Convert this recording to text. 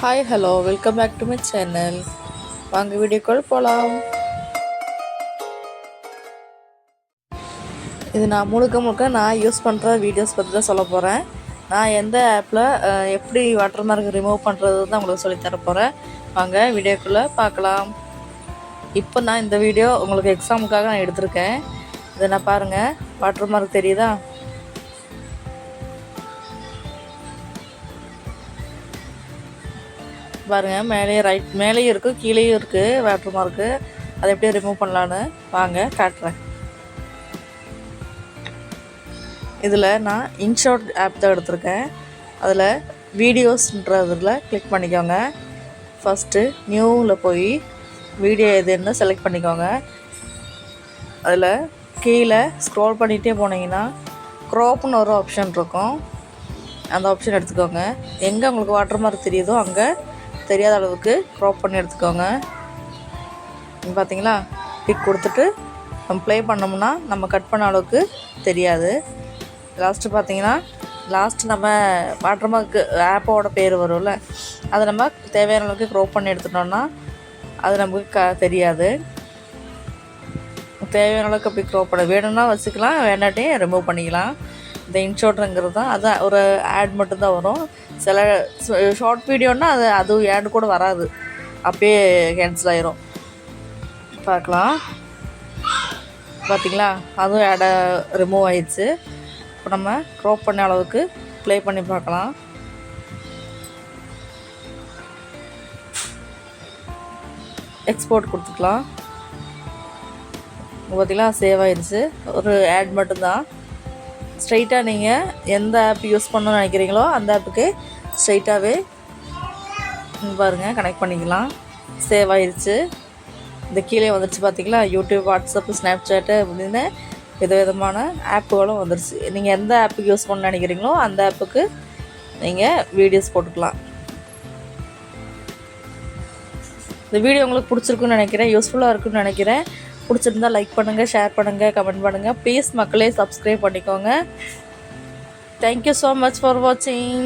Hi hello welcome back to my channel வாங்க வீடியோக்குள் போகலாம் இது நான் முழுக்க முழுக்க நான் யூஸ் பண்ணுற வீடியோஸ் பற்றி தான் சொல்ல போகிறேன் நான் எந்த ஆப்பில் எப்படி வாட்டர் மார்க் ரிமூவ் பண்ணுறது தான் உங்களுக்கு சொல்லித் தர போகிறேன் வாங்க வீடியோக்குள்ளே பார்க்கலாம். இப்போ நான் இந்த வீடியோ உங்களுக்கு எக்ஸாமுக்காக நான் எடுத்திருக்கேன். இதை நான் பாருங்கள் வாட்டர் மார்க் தெரியுதா? பாருங்கள் மேலேயும் ரைட் மேலேயும் இருக்குது கீழேயும் இருக்குது வாட்டர் மார்க்கு அதை எப்படியே ரிமூவ் பண்ணலான்னு வாங்க காட்டுறேன். இதில் நான் இன்ஷாட் ஆப் தான் எடுத்திருக்கேன். அதில் வீடியோஸ்ன்றதில் கிளிக் பண்ணிக்கோங்க. ஃபஸ்ட்டு நியூவில் போய் வீடியோ எதுன்னு செலக்ட் பண்ணிக்கோங்க. அதில் கீழே ஸ்க்ரோல் பண்ணிகிட்டே போனீங்கன்னா க்ரோப்னு ஒரு ஆப்ஷன் இருக்கும். அந்த ஆப்ஷன் எடுத்துக்கோங்க. எங்கே உங்களுக்கு வாட்டர் மார்க் தெரியுதோ அங்கே தெரியாத அளவுக்கு க்ராப் பண்ணி எடுத்துக்கோங்க. பார்த்தீங்களா பிக் கொடுத்துட்டு நம்ம ப்ளே பண்ணோம்னா நம்ம கட் பண்ண அளவுக்கு தெரியாது. லாஸ்ட்டு பார்த்தீங்கன்னா லாஸ்ட் நம்ம வாட்டர்மார்க்கு ஆப்போட பேர் வரும்ல. அதை நம்ம தேவையான அளவுக்கு க்ரோப் பண்ணி எடுத்துட்டோம்னா அது நமக்கு க தெரியாது. தேவையான அளவுக்கு அப்படி க்ரோப் பண்ண வேணும்னா வச்சுக்கலாம் வேண்டாட்டையும் ரிமூவ் பண்ணிக்கலாம். இந்த இன்ஷார்ட்ங்கிறது தான் அது ஒரு ஆட் மட்டும்தான் வரும். சில ஷார்ட் வீடியோன்னா அது அது ஆட் கூட வராது. அப்படியே கேன்சல் ஆயிரும். பார்க்கலாம். பார்த்தீங்களா அதுவும் ஆடை ரிமூவ் ஆயிடுச்சு. இப்போ நம்ம க்ரோப் பண்ண அளவுக்கு ப்ளே பண்ணி பார்க்கலாம். எக்ஸ்போர்ட் கொடுத்துக்கலாம். பார்த்தீங்களா சேவ் ஆயிடுச்சு. ஒரு ஆட் மட்டும்தான். ஸ்ட்ரைட்டாக நீங்கள் எந்த ஆப் யூஸ் பண்ணணும்னு நினைக்கிறீங்களோ அந்த ஆப்புக்கு ஸ்ட்ரைட்டாகவே பாருங்கள் கனெக்ட் பண்ணிக்கலாம். சேவ் ஆயிடுச்சு இந்த கீழே வந்துடுச்சு பார்த்தீங்களா யூடியூப் வாட்ஸ்அப்பு ஸ்னாப்சாட்டு அப்படின்னு விதவிதமான ஆப்புகளும் வந்துடுச்சு நீங்கள் எந்த ஆப்புக்கு யூஸ் பண்ண நினைக்கிறீங்களோ அந்த ஆப்புக்கு நீங்கள் வீடியோஸ் போட்டுக்கலாம். இந்த வீடியோ உங்களுக்கு பிடிச்சிருக்குன்னு நினைக்கிறேன். யூஸ்ஃபுல்லாக இருக்குன்னு நினைக்கிறேன். பிடிச்சிருந்தா லைக் பண்ணுங்கள் ஷேர் பண்ணுங்கள் கமெண்ட் பண்ணுங்கள் ப்ளீஸ் மக்களே சப்ஸ்கிரைப் பண்ணிக்கோங்க. தேங்க்யூ ஸோ மச் ஃபார் வாட்சிங்